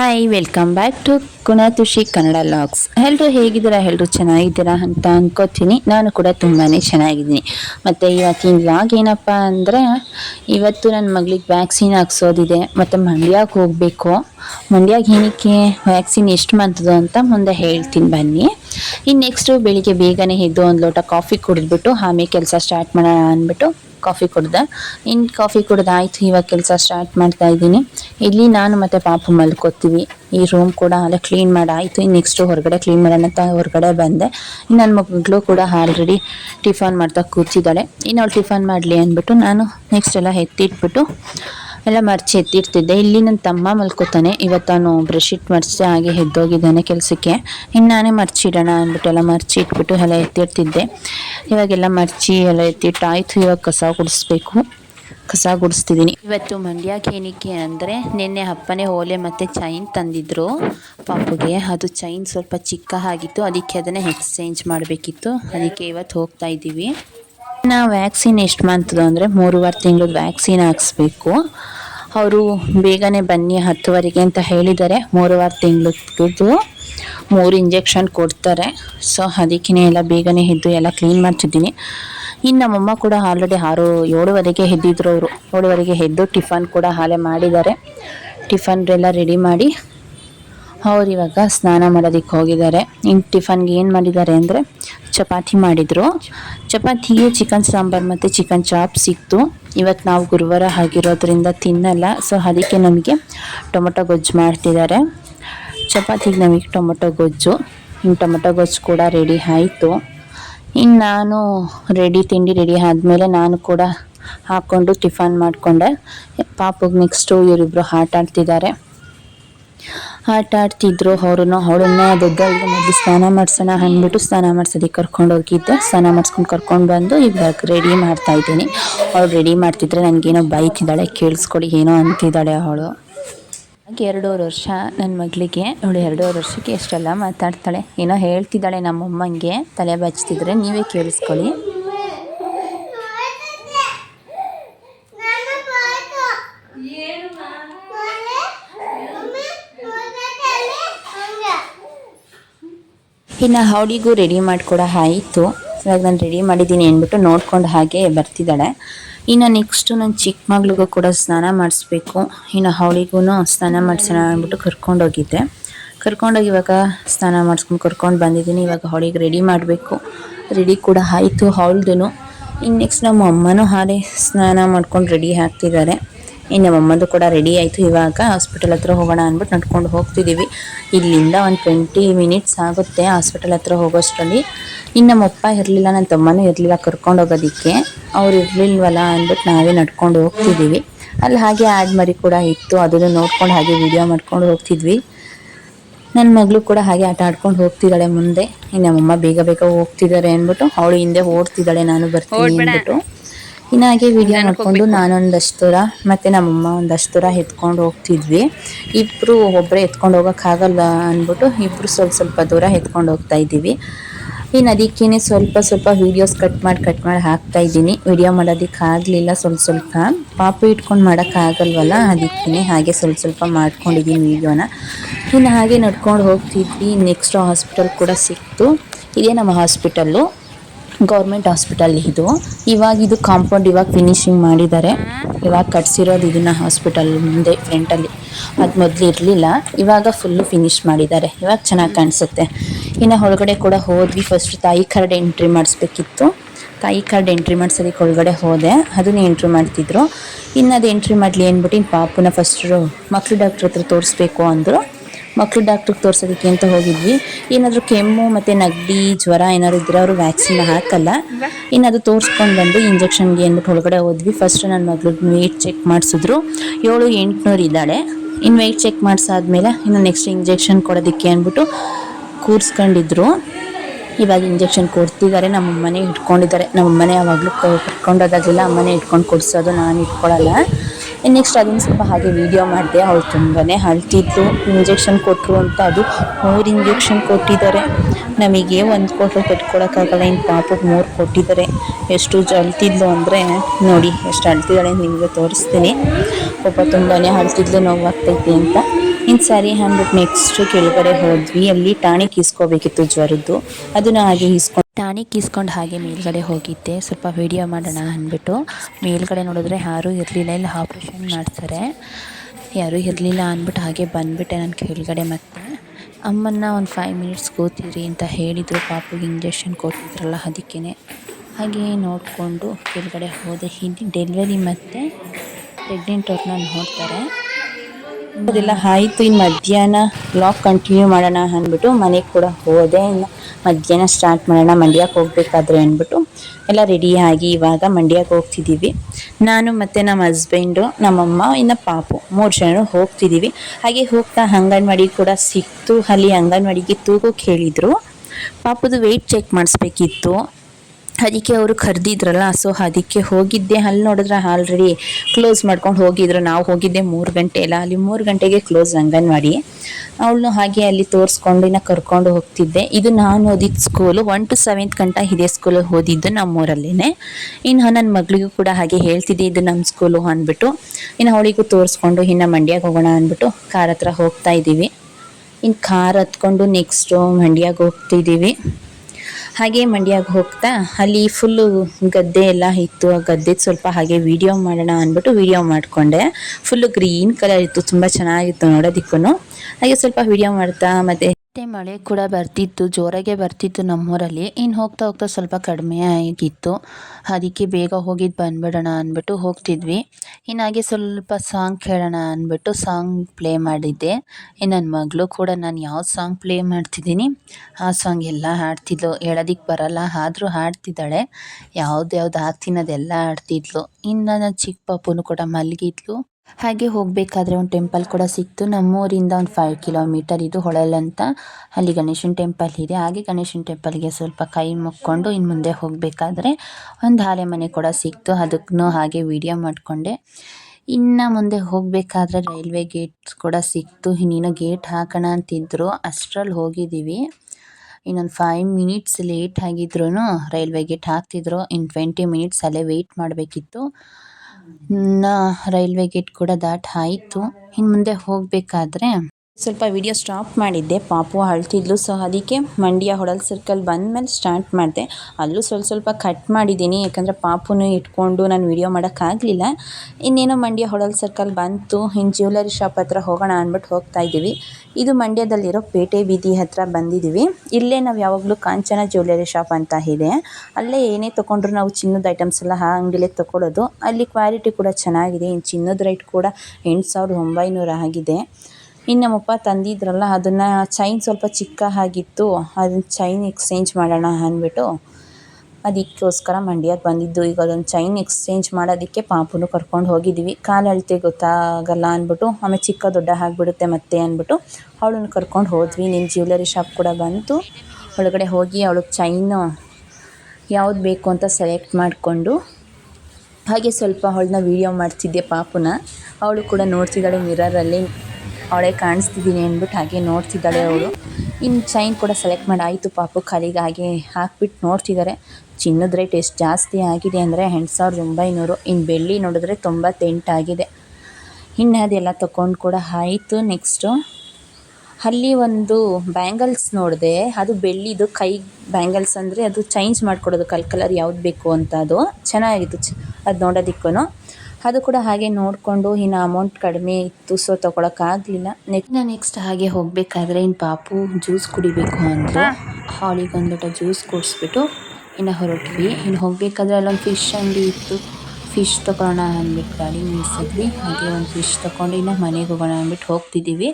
Hi welcome back to ಕುಣತುಷಿ Kannada vlogs ಎಲ್ಲರೂ ಹೇಗಿದ್ದೀರಾ? ಎಲ್ಲರೂ ಚೆನ್ನಾಗಿದ್ದೀರಾ ಅಂತ ಅನ್ಕೋತೀನಿ. ನಾನು ಕೂಡ ತುಂಬಾ ಚೆನ್ನಾಗಿದ್ದೀನಿ. ಮತ್ತು ಇವತ್ತಿನ ಲಾಗ್ ಏನಪ್ಪ ಅಂದರೆ, ಇವತ್ತು ನನ್ನ ಮಗಳಿಗೆ ವ್ಯಾಕ್ಸಿನ್ ಹಾಕ್ಸೋದಿದೆ. ಮತ್ತು ಮಂಡ್ಯಕ್ಕೆ ಹೋಗಬೇಕು. ಮಂಡ್ಯಾಗ ಏನಕ್ಕೆ ವ್ಯಾಕ್ಸಿನ್ ಎಷ್ಟು ಮಂತದ್ದು ಅಂತ ಮುಂದೆ ಹೇಳ್ತೀನಿ ಬನ್ನಿ. ಇನ್ನು ನೆಕ್ಸ್ಟು ಬೆಳಿಗ್ಗೆ ಬೇಗನೆ ಎದ್ದು ಒಂದು ಲೋಟ ಕಾಫಿ ಕುಡಿದ್ಬಿಟ್ಟು, ಆಮೇಲೆ ಕೆಲಸ ಸ್ಟಾರ್ಟ್ ಮಾಡೋಣ ಅಂದ್ಬಿಟ್ಟು ಕಾಫಿ ಕುಡ್ದೆ. ಇನ್ನು ಕಾಫಿ ಕುಡ್ದಾಯ್ತು ಇವಾಗ ಕೆಲಸ ಸ್ಟಾರ್ಟ್ ಮಾಡ್ತಾ ಇದ್ದೀನಿ. ಇಲ್ಲಿ ನಾನು ಮತ್ತು ಪಾಪ ಮಲ್ಕೋತೀವಿ. ಈ ರೂಮ್ ಕೂಡ ಅಲ್ಲ ಕ್ಲೀನ್ ಮಾಡಾಯಿತು ಇನ್ನು ನೆಕ್ಸ್ಟು ಹೊರಗಡೆ ಕ್ಲೀನ್ ಮಾಡೋಣ ಅಂತ ಹೊರಗಡೆ ಬಂದೆ. ಇನ್ನು ನನ್ನ ಮಗಳು ಕೂಡ ಆಲ್ರೆಡಿ ಟಿಫನ್ ಮಾಡ್ತಾ ಕೂತಿದ್ದಾಳೆ. ಇನ್ನು ಅವಳು ಟಿಫನ್ ಮಾಡಲಿ ಅಂದ್ಬಿಟ್ಟು ನಾನು ನೆಕ್ಸ್ಟ್ ಎಲ್ಲ ಎತ್ತಿಟ್ಬಿಟ್ಟು ಎಲ್ಲ ಮರ್ಚಿ ಎತ್ತಿರ್ತಿದ್ದೆ. ಇಲ್ಲಿ ನನ್ನ ತಮ್ಮ ಮಲ್ಕೋತಾನೆ. ಇವತ್ತು ಅವನು ಮರ್ಚಿ ಹಾಗೆ ಎದ್ದೋಗಿದ್ದಾನೆ ಕೆಲಸಕ್ಕೆ. ಇನ್ನು ನಾನೇ ಮರ್ಚಿಡೋಣ ಅಂದ್ಬಿಟ್ಟು ಎಲ್ಲ ಮರ್ಚಿ ಇಟ್ಬಿಟ್ಟು ಎಲ್ಲ ಎತ್ತಿರ್ತಿದ್ದೆ. ಇವಾಗೆಲ್ಲ ಮರ್ಚಿ ಎಲ್ಲ ಎತ್ತಿಟ್ಟು ಆಯಿತು ಇವಾಗ ಕಸ ಗುಡಿಸ್ಬೇಕು. ಕಸ ಗುಡಿಸ್ತಿದ್ದೀನಿ. ಇವತ್ತು ಮಂಡ್ಯಕ್ಕೆ ಏನಕ್ಕೆ ಅಂದರೆ ನಿನ್ನೆ ಅಪ್ಪನೇ ಓಲೆ ಮತ್ತು ಚೈನ್ ತಂದಿದ್ರು. ಪಾಪುಗೆ. ಅದು ಚೈನ್ ಸ್ವಲ್ಪ ಚಿಕ್ಕ ಆಗಿತ್ತು. ಅದಕ್ಕೆ ಅದನ್ನು ಎಕ್ಸ್ಚೇಂಜ್ ಮಾಡಬೇಕಿತ್ತು. ಅದಕ್ಕೆ ಇವತ್ತು ಹೋಗ್ತಾ ಇದ್ದೀವಿ. ನಾವು ವ್ಯಾಕ್ಸಿನ್ ಎಷ್ಟು ಮಂತ್ದು ಅಂದರೆ ಮೂರುವರೆ ತಿಂಗಳು ವ್ಯಾಕ್ಸಿನ್ ಹಾಕ್ಸ್ಬೇಕು. ಅವರು ಬೇಗನೆ ಬನ್ನಿ ಹತ್ತುವರೆಗೆ ಅಂತ ಹೇಳಿದ್ದಾರೆ. ಮೂರುವರೆ ತಿಂಗಳದ್ದು ಮೂರು ಇಂಜೆಕ್ಷನ್ ಕೊಡ್ತಾರೆ. ಸೊ ಅದಕ್ಕೇ ಎಲ್ಲ ಬೇಗನೆ ಎದ್ದು ಎಲ್ಲ ಕ್ಲೀನ್ ಮಾಡ್ತಿದ್ದೀನಿ. ಇನ್ನು ನಮ್ಮಮ್ಮ ಕೂಡ ಆಲ್ರೆಡಿ ಆರು, ಏಳುವರೆಗೆ ಎದ್ದಿದ್ರು ಅವರು. ಏಳುವರೆಗೆ ಎದ್ದು ಟಿಫನ್ ಕೂಡ ಹಾಲೆ ಮಾಡಿದ್ದಾರೆ. ಟಿಫನ್ ಎಲ್ಲ ರೆಡಿ ಮಾಡಿ ಅವ್ರು ಇವಾಗ ಸ್ನಾನ ಮಾಡೋದಕ್ಕೆ ಹೋಗಿದ್ದಾರೆ. ಇನ್ನು ಟಿಫನ್ಗೆ ಏನು ಮಾಡಿದ್ದಾರೆ ಅಂದರೆ ಚಪಾತಿ ಮಾಡಿದರು. ಚಪಾತಿಗೆ ಚಿಕನ್ ಸಾಂಬಾರು ಮತ್ತು ಚಿಕನ್ ಚಾಪ್ ಸಿಕ್ತು. ಇವತ್ತು ನಾವು ಗುರುವಾರ ಆಗಿರೋದ್ರಿಂದ ತಿನ್ನಲ್ಲ. ಸೊ ಅದಕ್ಕೆ ನಮಗೆ ಟೊಮೊಟೊ ಗೊಜ್ಜು ಮಾಡ್ತಿದ್ದಾರೆ. ಚಪಾತಿಗೆ ನಮಗೆ ಟೊಮೊಟೊ ಗೊಜ್ಜು. ಇನ್ನು ಟೊಮೊಟೊ ಗೊಜ್ಜು ಕೂಡ ರೆಡಿ ಆಯಿತು. ಇನ್ನು ನಾನು ರೆಡಿ ತಿಂಡಿ ರೆಡಿ ಆದಮೇಲೆ ನಾನು ಕೂಡ ಹಾಕ್ಕೊಂಡು ಟಿಫನ್ ಮಾಡಿಕೊಂಡೆ. ಪಾಪಗೆ ನೆಕ್ಸ್ಟು ಇವರಿಬ್ಬರು ಆಟ ಆಡ್ತಿದ್ದಾರೆ. ಆಟ ಆಡ್ತಿದ್ರು ಅವ್ರನ್ನ ಅವಳನ್ನ ದೊಡ್ಡವಳಿಗೆ ಮೊದಲು ಸ್ನಾನ ಮಾಡ್ಸೋಣ ಅಂದ್ಬಿಟ್ಟು ಸ್ನಾನ ಮಾಡ್ಸೋದಕ್ಕೆ ಕರ್ಕೊಂಡು ಹೋಗಿದ್ದೆ. ಸ್ನಾನ ಮಾಡಿಸ್ಕೊಂಡು ಕರ್ಕೊಂಡು ಬಂದು ಇವಾಗ ರೆಡಿ ಮಾಡ್ತಾ ಇದ್ದೀನಿ. ಅವಳು ರೆಡಿ ಮಾಡ್ತಿದ್ರೆ ನನಗೇನೋ ಬೈತಿದ್ದಾಳೆ, ಕೇಳಿಸ್ಕೊಡಿ ಏನೋ ಅಂತಿದ್ದಾಳೆ ಅವಳು. ಎರಡೂವರೆ ವರ್ಷ ನನ್ನ ಮಗಳಿಗೆ, ಅವಳು ಎರಡೂವರೆ ವರ್ಷಕ್ಕೆ ಎಷ್ಟೆಲ್ಲ ಮಾತಾಡ್ತಾಳೆ, ಏನೋ ಹೇಳ್ತಿದ್ದಾಳೆ ನಮ್ಮಮ್ಮಂಗೆ, ತಲೆ ಬಚ್ತಿದ್ರೆ ನೀವೇ ಕೇಳಿಸ್ಕೊಳ್ಳಿ. ಇನ್ನು ಅವಳಿಗೂ ರೆಡಿ ಮಾಡಿಕೊಡ ಆಯಿತು ಇವಾಗ ನಾನು ರೆಡಿ ಮಾಡಿದ್ದೀನಿ ಅಂದ್ಬಿಟ್ಟು ನೋಡ್ಕೊಂಡು ಹಾಗೆ ಬರ್ತಿದ್ದಾಳೆ. ಇನ್ನು ನೆಕ್ಸ್ಟು ನನ್ನ ಚಿಕ್ಕ ಮಗಳಿಗೂ ಕೂಡ ಸ್ನಾನ ಮಾಡಿಸ್ಬೇಕು. ಇನ್ನು ಅವಳಿಗೂ ಸ್ನಾನ ಮಾಡಿಸೋಣ ಅಂದ್ಬಿಟ್ಟು ಕರ್ಕೊಂಡೋಗಿದ್ದೆ ಕರ್ಕೊಂಡೋಗಿ ಇವಾಗ ಸ್ನಾನ ಮಾಡಿಸ್ಕೊಂಡು ಕರ್ಕೊಂಡು ಬಂದಿದ್ದೀನಿ. ಇವಾಗ ಅವಳಿಗೆ ರೆಡಿ ಮಾಡಬೇಕು. ರೆಡಿ ಕೂಡ ಆಯಿತು ಅವಳ್ದು ಇನ್ನು ನೆಕ್ಸ್ಟ್ ನಮ್ಮ ಅಮ್ಮನೂ ಹಾಗೆ ಸ್ನಾನ ಮಾಡ್ಕೊಂಡು ರೆಡಿ ಆಗ್ತಿದ್ದಾರೆ. ಇನ್ನು ನಮ್ಮಮ್ಮದು ಕೂಡ ರೆಡಿ ಆಯಿತು. ಇವಾಗ ಹಾಸ್ಪಿಟಲ್ ಹತ್ರ ಹೋಗೋಣ ಅಂದ್ಬಿಟ್ಟು ನಡ್ಕೊಂಡು ಹೋಗ್ತಿದ್ದೀವಿ ಇಲ್ಲಿಂದ ಒಂದು ಟ್ವೆಂಟಿ ಮಿನಿಟ್ಸ್ ಆಗುತ್ತೆ ಹಾಸ್ಪಿಟಲ್ ಹತ್ರ ಹೋಗೋಷ್ಟರಲ್ಲಿ. ಇನ್ನು ನಮ್ಮಪ್ಪ ಇರಲಿಲ್ಲ ನನ್ನ ತಮ್ಮನೂ ಇರಲಿಲ್ಲ ಕರ್ಕೊಂಡು ಹೋಗೋದಕ್ಕೆ. ಅವ್ರು ಇರಲಿಲ್ವಲ್ಲ ಅಂದ್ಬಿಟ್ಟು ನಾವೇ ನಡ್ಕೊಂಡು ಹೋಗ್ತಿದ್ದೀವಿ ಅಲ್ಲಿ ಹಾಗೆ ಆ್ಯಡ್ ಮರಿ ಕೂಡ ಇತ್ತು. ಅದನ್ನು ನೋಡ್ಕೊಂಡು ಹಾಗೆ ವಿಡಿಯೋ ಮಾಡ್ಕೊಂಡು ಹೋಗ್ತಿದ್ವಿ. ನನ್ನ ಮಗಳು ಕೂಡ ಹಾಗೆ ಆಟ ಆಡ್ಕೊಂಡು ಹೋಗ್ತಿದ್ದಾಳೆ ಮುಂದೆ. ಇನ್ನು ನಮ್ಮಮ್ಮ ಬೇಗ ಬೇಗ ಹೋಗ್ತಿದ್ದಾರೆ ಅಂದ್ಬಿಟ್ಟು ಅವಳು ಹಿಂದೆ ಓಡ್ತಿದ್ದಾಳೆ ನಾನು ಬರ್ತೀನಿ ಅಂದ್ಬಿಟ್ಟು. ಇನ್ನು ಹಾಗೆ ವಿಡಿಯೋ ನೋಡಿಕೊಂಡು ನಾನೊಂದಷ್ಟು ದೂರ ಮತ್ತು ನಮ್ಮಮ್ಮ ಒಂದಷ್ಟು ದೂರ ಎತ್ಕೊಂಡು ಹೋಗ್ತಿದ್ವಿ. ಇಬ್ಬರು ಒಬ್ಬರೇ ಎತ್ಕೊಂಡು ಹೋಗೋಕ್ಕಾಗಲ್ಲ ಅಂದ್ಬಿಟ್ಟು ಇಬ್ಬರು ಸ್ವಲ್ಪ ಸ್ವಲ್ಪ ದೂರ ಎತ್ಕೊಂಡು ಹೋಗ್ತಾ ಇದ್ದೀವಿ. ಇನ್ನು ಅದಕ್ಕೇನೆ ಸ್ವಲ್ಪ ಸ್ವಲ್ಪ ವೀಡಿಯೋಸ್ ಕಟ್ ಮಾಡಿ ಕಟ್ ಮಾಡಿ ಹಾಕ್ತಾ ಇದ್ದೀನಿ. ವಿಡಿಯೋ ಮಾಡೋದಕ್ಕೆ ಆಗಲಿಲ್ಲ ಸ್ವಲ್ಪ ಸ್ವಲ್ಪ. ಪಾಪು ಇಟ್ಕೊಂಡು ಮಾಡೋಕ್ಕಾಗಲ್ವಲ್ಲ ಅದಕ್ಕೇ ಹಾಗೆ ಸ್ವಲ್ಪ ಸ್ವಲ್ಪ ಮಾಡ್ಕೊಂಡಿದ್ದೀನಿ ವೀಡಿಯೋನ ಇನ್ನು ಹಾಗೆ ನಡ್ಕೊಂಡು ಹೋಗ್ತಿದ್ವಿ. ನೆಕ್ಸ್ಟ್ ಹಾಸ್ಪಿಟಲ್ ಕೂಡ ಸಿಕ್ತು. ಇದೇ ನಮ್ಮ ಹಾಸ್ಪಿಟಲ್ಲು ಗೌರ್ಮೆಂಟ್ ಹಾಸ್ಪಿಟಲ್ ಇದು. ಇವಾಗ ಇದು ಕಾಂಪೌಂಡ್ ಇವಾಗ ಫಿನಿಶಿಂಗ್ ಮಾಡಿದ್ದಾರೆ. ಇವಾಗ ಕಟ್ಸಿರೋದು ಇದನ್ನ ಹಾಸ್ಪಿಟಲ್ ಮುಂದೆ ಫ್ರಂಟಲ್ಲಿ ಅದು ಮೊದಲು ಇರಲಿಲ್ಲ. ಇವಾಗ ಫುಲ್ಲು ಫಿನಿಶ್ ಮಾಡಿದ್ದಾರೆ. ಇವಾಗ ಚೆನ್ನಾಗಿ ಕಾಣಿಸುತ್ತೆ. ಇನ್ನು ಒಳಗಡೆ ಕೂಡ ಹೋದ್ವಿ. ಫಸ್ಟ್ ತಾಯಿ ಕಾರ್ಡ್ ಎಂಟ್ರಿ ಮಾಡಿಸ್ಬೇಕಿತ್ತು. ತಾಯಿ ಕಾರ್ಡ್ ಎಂಟ್ರಿ ಮಾಡ್ಸೋದಕ್ಕೆ ಒಳಗಡೆ ಹೋದೆ. ಅದನ್ನೇ ಎಂಟ್ರಿ ಮಾಡ್ತಿದ್ರು. ಇನ್ನು ಅದು ಎಂಟ್ರಿ ಮಾಡಲಿ ಅಂದ್ಬಿಟ್ಟು ಪಾಪುನ ಫಸ್ಟು ಮಕ್ಳು ಡಾಕ್ಟ್ರ್ ಹತ್ರ ತೋರಿಸ್ಬೇಕು ಅಂದರು. ಮಕ್ಳು ಡಾಕ್ಟ್ರಿಗೆ ತೋರ್ಸೋದಕ್ಕೆ ಅಂತ ಹೋಗಿದ್ವಿ. ಏನಾದರೂ ಕೆಮ್ಮು ಮತ್ತು ನಗಡಿ, ಜ್ವರ ಏನಾದ್ರು ಇದ್ರೆ ಅವರು ವ್ಯಾಕ್ಸಿನ್ ಹಾಕಲ್ಲ. ಇನ್ನು ಅದು ತೋರಿಸ್ಕೊಂಡು ಬಂದು ಇಂಜೆಕ್ಷನ್ಗೆ ಅಂದ್ಬಿಟ್ಟು ಒಳಗಡೆ ಹೋದ್ವಿ. ಫಸ್ಟ್ ನನ್ನ ಮಗಳಿಗೆ ವೆಯ್ಟ್ ಚೆಕ್ ಮಾಡಿಸಿದ್ರು. ಏಳು, ಎಂಟುನೂರು ಇದ್ದಾಳೆ. ಇನ್ನು ವೆಯ್ಟ್ ಚೆಕ್ ಮಾಡಿಸಾದ್ಮೇಲೆ ಇನ್ನು ನೆಕ್ಸ್ಟ್ ಇಂಜೆಕ್ಷನ್ ಕೊಡೋದಕ್ಕೆ ಅಂದ್ಬಿಟ್ಟು ಕೂರಿಸ್ಕೊಂಡಿದ್ರು. ಇವಾಗ ಇಂಜೆಕ್ಷನ್ ಕೊಡ್ತಿದ್ದಾರೆ. ನಮ್ಮ ಅಮ್ಮನೇ ಇಟ್ಕೊಂಡಿದ್ದಾರೆ ನಮ್ಮ ಅಮ್ಮನೇ ಯಾವಾಗಲೂ ಕರ್ಕೊಂಡೋದಾಗಲಿಲ್ಲ ಅಮ್ಮನೇ ಇಟ್ಕೊಂಡು ಕೊಡಿಸೋದು ನಾನು ಇಟ್ಕೊಳ್ಳಲ್ಲ ನೆಕ್ಸ್ಟ್ ಅದನ್ನು ಸ್ವಲ್ಪ ಹಾಗೆ ವೀಡಿಯೋ ಮಾಡಿದೆ. ಅವಳು ತುಂಬಾ ಅಳ್ತಿತ್ತು ಇಂಜೆಕ್ಷನ್ ಕೊಟ್ಟರು ಅಂತ ಅದು ಮೂರು ಇಂಜೆಕ್ಷನ್ ಕೊಟ್ಟಿದ್ದಾರೆ. ನಮಗೆ ಒಂದು ಕೊಟ್ಟರು ಕಟ್ಕೊಡೋಕ್ಕಾಗಲ್ಲ ಇನ್ನು ಪಾಪಕ್ಕೆ ಮೂರು ಕೊಟ್ಟಿದ್ದಾರೆ. ಎಷ್ಟು ಅಳ್ತಿದ್ಲು ಅಂದರೆ, ನೋಡಿ, ಎಷ್ಟು ಅಳ್ತಿದ್ದಾಳೆ ನಿಮಗೆ ತೋರಿಸ್ತೀನಿ. ಪಾಪ ತುಂಬಾ ಅಳ್ತಿದ್ಲು, ನೋವಾಗ್ತೈತಿ ಅಂತ. ಇನ್ನು ಸರಿ ಅಂದ್ಬಿಟ್ಟು ನೆಕ್ಸ್ಟು ಕೆಳಗಡೆ ಹೋದ್ವಿ. ಅಲ್ಲಿ ಟಾಣಿಕ್ ಇಸ್ಕೋಬೇಕಿತ್ತು ಜ್ವರದ್ದು. ಅದನ್ನು ಹಾಗೆ ಇಸ್ಕೊಂಡು ಟಾಣಿಕ್ ಇಸ್ಕೊಂಡು ಹಾಗೆ ಮೇಲ್ಗಡೆ ಹೋಗಿದ್ದೆ. ಸ್ವಲ್ಪ ವಿಡಿಯೋ ಮಾಡೋಣ ಅಂದ್ಬಿಟ್ಟು. ಮೇಲ್ಗಡೆ ನೋಡಿದ್ರೆ ಯಾರೂ ಇರಲಿಲ್ಲ. ಇಲ್ಲಿ ಆಪ್ರೇಷನ್ ಮಾಡ್ತಾರೆ. ಯಾರೂ ಇರಲಿಲ್ಲ ಅಂದ್ಬಿಟ್ಟು ಹಾಗೆ ಬಂದುಬಿಟ್ಟೆ ನಾನು ಕೆಳಗಡೆ ಮತ್ತೆ. ಅಮ್ಮನ್ನ ಒಂದು ಫೈವ್ ಮಿನಿಟ್ಸ್ ಕೂತಿರಿ ಅಂತ ಹೇಳಿದರು. ಪಾಪಿಗೆ ಇಂಜೆಕ್ಷನ್ ಕೊಟ್ಟಿದ್ರಲ್ಲ ಅದಕ್ಕೇ ಹಾಗೆ ನೋಡಿಕೊಂಡು ಕೆಳಗಡೆ ಹೋದೆ. ಹಿಂದಿ ಡೆಲಿವರಿ ಮತ್ತು ಪ್ರೆಗ್ನೆಂಟ್ ಅವ್ರನ್ನ ನೋಡ್ತಾರೆ. ಅದೆಲ್ಲ ಆಯಿತು, ಇನ್ನು ಮಧ್ಯಾಹ್ನ ಬ್ಲಾಗ್ ಕಂಟಿನ್ಯೂ ಮಾಡೋಣ ಅಂದ್ಬಿಟ್ಟು ಮನೆಗೆ ಕೂಡ ಹೋದೆ. ಇನ್ನು ಮಧ್ಯಾಹ್ನ ಸ್ಟಾರ್ಟ್ ಮಾಡೋಣ, ಮಂಡ್ಯಕ್ಕೆ ಹೋಗ್ಬೇಕಾದ್ರೆ ಅಂದ್ಬಿಟ್ಟು ಎಲ್ಲ ರೆಡಿಯಾಗಿ ಇವಾಗ ಮಂಡ್ಯಕ್ಕೆ ಹೋಗ್ತಿದ್ದೀವಿ. ನಾನು ಮತ್ತು ನಮ್ಮ ಹಸ್ಬೆಂಡು ನಮ್ಮಮ್ಮ, ಇನ್ನು ಪಾಪು ಮೂರು ಜನರು ಹೋಗ್ತಿದ್ದೀವಿ. ಹಾಗೆ ಹೋಗ್ತಾ ಅಂಗನವಾಡಿ ಕೂಡ ಸಿಕ್ತು. ಅಲ್ಲಿ ಅಂಗನವಾಡಿಗೆ ತೂಗೋಕೆ ಹೇಳಿದರು ಪಾಪದು ವೆಯ್ಟ್ ಚೆಕ್ ಮಾಡಿಸ್ಬೇಕಿತ್ತು. ಅದಕ್ಕೆ ಅವರು ಕರೆದಿದ್ರಲ್ಲ ಸೊ ಅದಕ್ಕೆ ಹೋಗಿದ್ದೆ. ಅಲ್ಲಿ ನೋಡಿದ್ರೆ ಆಲ್ರೆಡಿ ಕ್ಲೋಸ್ ಮಾಡ್ಕೊಂಡು ಹೋಗಿದ್ರು. ನಾವು ಹೋಗಿದ್ದೆ ಮೂರು ಗಂಟೆ ಎಲ್ಲ ಅಲ್ಲಿ ಮೂರು ಗಂಟೆಗೆ ಕ್ಲೋಸ್ ಅಂಗನವಾಡಿ. ಅವಳನ್ನು ಹಾಗೆ ಅಲ್ಲಿ ತೋರಿಸ್ಕೊಂಡು, ಇನ್ನು ಕರ್ಕೊಂಡು ಹೋಗ್ತಿದ್ದೆ. ಇದು ನಾನು ಓದಿದ ಸ್ಕೂಲು ಒನ್ ಟು ಸೆವೆಂತ್ ಗಂಟ ಇದೇ ಸ್ಕೂಲಲ್ಲಿ ಓದಿದ್ದು ನಮ್ಮೂರಲ್ಲೇ ಇನ್ನು ನನ್ನ ಮಗಳಿಗೂ ಕೂಡ ಹಾಗೆ ಹೇಳ್ತಿದ್ದೆ, ಇದು ನಮ್ಮ ಸ್ಕೂಲು ಅಂದ್ಬಿಟ್ಟು. ಇನ್ನು ಅವಳಿಗೂ ತೋರಿಸ್ಕೊಂಡು, ಇನ್ನು ಮಂಡ್ಯಕ್ಕೆ ಹೋಗೋಣ ಅಂದ್ಬಿಟ್ಟು ಕಾರ್ ಹತ್ರ ಹೋಗ್ತಾ ಇದ್ದೀವಿ ಇನ್ನು ಕಾರ್ ಹತ್ಕೊಂಡು ನೆಕ್ಸ್ಟು ಮಂಡ್ಯಾಗೆ ಹೋಗ್ತಿದ್ದೀವಿ ಹಾಗೆ ಮಂಡ್ಯಕ್ಕೆ ಹೋಗ್ತಾ ಅಲ್ಲಿ ಫುಲ್ಲು ಗದ್ದೆ ಎಲ್ಲ ಇತ್ತು. ಆ ಗದ್ದೆ ಸ್ವಲ್ಪ ಹಾಗೆ ವಿಡಿಯೋ ಮಾಡೋಣ ಅಂದ್ಬಿಟ್ಟು ವಿಡಿಯೋ ಮಾಡಿಕೊಂಡೆ. ಫುಲ್ಲು ಗ್ರೀನ್ ಕಲರ್ ಇತ್ತು. ತುಂಬ ಚೆನ್ನಾಗಿತ್ತು ನೋಡೋದಿಕ್ಕೂ ಹಾಗೆ ಸ್ವಲ್ಪ ವಿಡಿಯೋ ಮಾಡ್ತಾ ಮತ್ತು ಮತ್ತೆ ಮಳೆ ಕೂಡ ಬರ್ತಿತ್ತು, ಜೋರಾಗೆ ಬರ್ತಿತ್ತು ನಮ್ಮೂರಲ್ಲಿ. ಇನ್ನು ಹೋಗ್ತಾ ಹೋಗ್ತಾ ಸ್ವಲ್ಪ ಕಡಿಮೆ ಆಗಿತ್ತು. ಅದಕ್ಕೆ ಬೇಗ ಹೋಗಿದ್ದು ಬಂದ್ಬಿಡೋಣ ಅಂದ್ಬಿಟ್ಟು ಹೋಗ್ತಿದ್ವಿ. ಇನ್ನು ಹಾಗೆ ಸ್ವಲ್ಪ ಸಾಂಗ್ ಕೇಳೋಣ ಅಂದ್ಬಿಟ್ಟು ಸಾಂಗ್ ಪ್ಲೇ ಮಾಡಿದ್ದೆ. ಇನ್ನು ನನ್ನ ಮಗಳು ಕೂಡ ನಾನು ಯಾವ ಸಾಂಗ್ ಪ್ಲೇ ಮಾಡ್ತಿದ್ದೀನಿ, ಆ ಸಾಂಗ್ ಎಲ್ಲ ಹಾಡ್ತಿದ್ಲು. ಹೇಳೋದಿಕ್ಕೆ ಬರಲ್ಲ, ಆದರೂ ಹಾಡ್ತಿದ್ದಾಳೆ. ಯಾವ್ದು ಯಾವ್ದು ಹಾಕ್ತೀನಿ ಅದೆಲ್ಲ ಹಾಡ್ತಿದ್ಲು. ಇನ್ನು ನನ್ನ ಚಿಕ್ಕ ಪಾಪುನು ಕೂಡ ಮಲಗಿದ್ಲು. ಹಾಗೆ ಹೋಗಬೇಕಾದ್ರೆ ಒಂದು ಟೆಂಪಲ್ ಕೂಡ ಸಿಕ್ತು. ನಮ್ಮೂರಿಂದ ಒಂದು ಫೈವ್ ಕಿಲೋಮೀಟರ್ ಇದು ಹೊಳಲ್ ಅಂತ ಅಲ್ಲಿ ಗಣೇಶನ ಟೆಂಪಲ್ ಇದೆ. ಹಾಗೆ ಗಣೇಶನ ಟೆಂಪಲ್ಗೆ ಸ್ವಲ್ಪ ಕೈ ಮುಕ್ಕೊಂಡು ಇನ್ನು ಮುಂದೆ ಹೋಗಬೇಕಾದ್ರೆ ಒಂದು ಹಾಲೆ ಮನೆ ಕೂಡ ಸಿಕ್ತು. ಅದಕ್ಕೂ ಹಾಗೆ ವಿಡಿಯೋ ಮಾಡಿಕೊಂಡೆ. ಇನ್ನು ಮುಂದೆ ಹೋಗಬೇಕಾದ್ರೆ ರೈಲ್ವೆ ಗೇಟ್ಸ್ ಕೂಡ ಸಿಕ್ತು. ಇನ್ನೇನೋ ಗೇಟ್ ಹಾಕೋಣ ಅಂತಿದ್ರು. ಅಷ್ಟರಲ್ಲಿ ಹೋಗಿದ್ದೀವಿ. ಇನ್ನೊಂದು ಫೈವ್ ಮಿನಿಟ್ಸ್ ಲೇಟ್ ಆಗಿದ್ರು ರೈಲ್ವೆ ಗೇಟ್ ಹಾಕ್ತಿದ್ರು. ಇನ್ನು ಟ್ವೆಂಟಿ ಮಿನಿಟ್ಸ್ ಅಲ್ಲೇ ವೆಯ್ಟ್ ಮಾಡಬೇಕಿತ್ತು. ನಾ ರೈಲ್ವೆ ಗೇಟ್ ಕೂಡ ದಾಟ್ ಆಯಿತು. ಇನ್ನು ಮುಂದೆ ಹೋಗಬೇಕಾದ್ರೆ ಸ್ವಲ್ಪ ವಿಡಿಯೋ ಸ್ಟಾಪ್ ಮಾಡಿದ್ದೆ. ಪಾಪು ಅಳ್ತಿದ್ಲು. ಸೊ ಅದಕ್ಕೆ ಮಂಡ್ಯ ಹೊಡಲ್ ಸರ್ಕಲ್ ಬಂದಮೇಲೆ ಸ್ಟಾರ್ಟ್ ಮಾಡಿದೆ. ಅಲ್ಲೂ ಸ್ವಲ್ಪ ಸ್ವಲ್ಪ ಕಟ್ ಮಾಡಿದ್ದೀನಿ. ಯಾಕಂದರೆ ಪಾಪುನು ಇಟ್ಕೊಂಡು ನಾನು ವಿಡಿಯೋ ಮಾಡೋಕ್ಕಾಗಲಿಲ್ಲ. ಇನ್ನೇನೋ ಮಂಡ್ಯ ಹೊಡಲ್ ಸರ್ಕಲ್ ಬಂತು. ಇನ್ನು ಜ್ಯುವೆಲರಿ ಶಾಪ್ ಹತ್ರ ಹೋಗೋಣ ಅಂದ್ಬಿಟ್ಟು ಹೋಗ್ತಾ ಇದ್ದೀವಿ. ಇದು ಮಂಡ್ಯದಲ್ಲಿರೋ ಪೇಟೆ ಬೀದಿ ಹತ್ರ ಬಂದಿದ್ದೀವಿ. ಇಲ್ಲೇ ನಾವು ಯಾವಾಗಲೂ ಕಾಂಚನ ಜ್ಯುವೆಲರಿ ಶಾಪ್ ಅಂತ ಇದೆ. ಅಲ್ಲೇ ಏನೇ ತೊಗೊಂಡ್ರು ನಾವು ಚಿನ್ನದ ಐಟಮ್ಸ್ ಎಲ್ಲ ಆ ಅಂಗಡಿಲೇ ತೊಗೊಳೋದು ಅಲ್ಲಿ ಕ್ವಾಲಿಟಿ ಕೂಡ ಚೆನ್ನಾಗಿದೆ. ಇನ್ನು ಚಿನ್ನದ ರೇಟ್ ಕೂಡ ಎಂಟು ಸಾವಿರದ ಒಂಬೈನೂರ ಆಗಿದೆ. ಇನ್ನು ನಮ್ಮಪ್ಪ ತಂದಿದ್ರಲ್ಲ, ಅದನ್ನು ಚೈನ್ ಸ್ವಲ್ಪ ಚಿಕ್ಕ ಆಗಿತ್ತು, ಅದನ್ನ ಚೈನ್ ಎಕ್ಸ್ಚೇಂಜ್ ಮಾಡೋಣ ಅಂದ್ಬಿಟ್ಟು ಅದಕ್ಕೋಸ್ಕರ ಮಂಡ್ಯಕ್ಕೆ ಬಂದಿದ್ದು. ಈಗ ಅದೊಂದು ಚೈನ್ ಎಕ್ಸ್ಚೇಂಜ್ ಮಾಡೋದಕ್ಕೆ ಪಾಪುನು ಕರ್ಕೊಂಡು ಹೋಗಿದ್ದೀವಿ. ಕಾಲು ಅಳತೆ ಗೊತ್ತಾಗಲ್ಲ ಅಂದ್ಬಿಟ್ಟು, ಆಮೇಲೆ ಚಿಕ್ಕ ದೊಡ್ಡ ಆಗಿಬಿಡುತ್ತೆ ಮತ್ತೆ ಅಂದ್ಬಿಟ್ಟು ಅವಳನ್ನು ಕರ್ಕೊಂಡು ಹೋದ್ವಿ. ನಿನ್ನ ಜ್ಯುವೆಲರಿ ಶಾಪ್ ಕೂಡ ಬಂತು. ಒಳಗಡೆ ಹೋಗಿ ಅವಳಿಗೆ ಚೈನು ಯಾವ್ದು ಬೇಕು ಅಂತ ಸೆಲೆಕ್ಟ್ ಮಾಡಿಕೊಂಡು, ಹಾಗೆ ಸ್ವಲ್ಪ ಅವಳನ್ನ ವೀಡಿಯೋ ಮಾಡ್ತಿದ್ದೆ ಪಾಪುನ. ಅವಳು ಕೂಡ ನೋಡ್ತಿದ್ದಾಳೆ ಮಿರರಲ್ಲಿ ಅವಳೇ ಕಾಣಿಸ್ತಿದ್ದೀನಿ ಅಂದ್ಬಿಟ್ಟು ಹಾಗೆ ನೋಡ್ತಿದ್ದಾಳೆ ಅವಳು. ಇನ್ನು ಚೈನ್ ಕೂಡ ಸೆಲೆಕ್ಟ್ ಮಾಡಿ ಆಯಿತು ಪಾಪು ಖಾಲಿಗೆ ಹಾಗೆ ಹಾಕ್ಬಿಟ್ಟು ನೋಡ್ತಿದ್ದಾರೆ. ಚಿನ್ನದ ರೇಟ್ ಎಷ್ಟು ಜಾಸ್ತಿ ಆಗಿದೆ ಅಂದರೆ ಎಂಟು ಸಾವಿರದ ಒಂಬೈನೂರು. ಇನ್ನು ಬೆಳ್ಳಿ ನೋಡಿದ್ರೆ ತೊಂಬತ್ತೆಂಟಾಗಿದೆ ಇನ್ನು ಅದೆಲ್ಲ ತೊಗೊಂಡು ಕೂಡ ಆಯಿತು ನೆಕ್ಸ್ಟು. ಅಲ್ಲಿ ಒಂದು ಬ್ಯಾಂಗಲ್ಸ್ ನೋಡಿದೆ, ಅದು ಬೆಳ್ಳಿದು ಕೈ ಬ್ಯಾಂಗಲ್ಸ್ ಅಂದರೆ ಅದು ಚೇಂಜ್ ಮಾಡಿಕೊಡೋದು ಕಲ್ ಕಲರ್ ಯಾವ್ದು ಬೇಕು ಅಂತ ಅದು. ಚೆನ್ನಾಗಿತ್ತು ಅದು ನೋಡೋದಕ್ಕೂ ಅದು ಕೂಡ ಹಾಗೆ ನೋಡಿಕೊಂಡು ಇನ್ನು ಅಮೌಂಟ್ ಕಡಿಮೆ ಇತ್ತು ಸೊ ತೊಗೊಳಕ್ಕಾಗಲಿಲ್ಲ. ನೆಕ್ಸ್ಟ್ ನೆಕ್ಸ್ಟ್ ಹಾಗೆ ಹೋಗಬೇಕಾದ್ರೆ ಇನ್ನು ಪಾಪು ಜ್ಯೂಸ್ ಕುಡಿಬೇಕು ಅಂದರೆ. ಹಾಲಿಗೆ ಒಂದು ಲೋಟ ಜ್ಯೂಸ್ ಕುಡಿಸ್ಬಿಟ್ಟು ಇನ್ನು ಹೊರಟ್ವಿ. ಇನ್ನು ಹೋಗಬೇಕಾದ್ರೆ ಅಲ್ಲೊಂದು ಫಿಶ್ ಅಂಗಡಿ ಇತ್ತು. ಫಿಶ್ ತೊಗೊಳೋಣ ಅಂದ್ಬಿಟ್ಟು ಗಾಡಿ ನಿಲ್ಲಿಸಿದ್ವಿ ಹಾಗೆ ಒಂದು ಫಿಶ್ ತೊಗೊಂಡು ಇನ್ನು ಮನೆಗೆ ಹೋಗೋಣ ಅಂದ್ಬಿಟ್ಟು ಹೋಗ್ತಿದ್ದೀವಿ.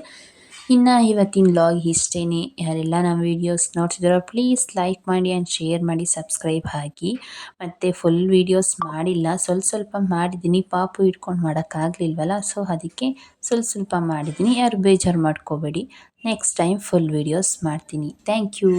ಇನ್ನು ಇವತ್ತಿನ ಲಾಗ್ ಇಷ್ಟೇ ಯಾರೆಲ್ಲ ನಮ್ಮ ವೀಡಿಯೋಸ್ ನೋಡ್ತಿದ್ದಾರೋ ಪ್ಲೀಸ್ ಲೈಕ್ ಮಾಡಿ ಆ್ಯಂಡ್ ಶೇರ್ ಮಾಡಿ ಸಬ್ಸ್ಕ್ರೈಬ್ ಹಾಕಿ. ಮತ್ತು ಫುಲ್ ವೀಡಿಯೋಸ್ ಮಾಡಿಲ್ಲ, ಸ್ವಲ್ಪ ಸ್ವಲ್ಪ ಮಾಡಿದ್ದೀನಿ. ಪಾಪು ಇಟ್ಕೊಂಡು ಮಾಡೋಕ್ಕಾಗಲಿಲ್ವಲ್ಲ ಸೊ ಅದಕ್ಕೆ ಸ್ವಲ್ಪ ಸ್ವಲ್ಪ ಮಾಡಿದ್ದೀನಿ. ಯಾರು ಬೇಜಾರು ಮಾಡ್ಕೋಬೇಡಿ. ನೆಕ್ಸ್ಟ್ ಟೈಮ್ ಫುಲ್ ವೀಡಿಯೋಸ್ ಮಾಡ್ತೀನಿ. Thank you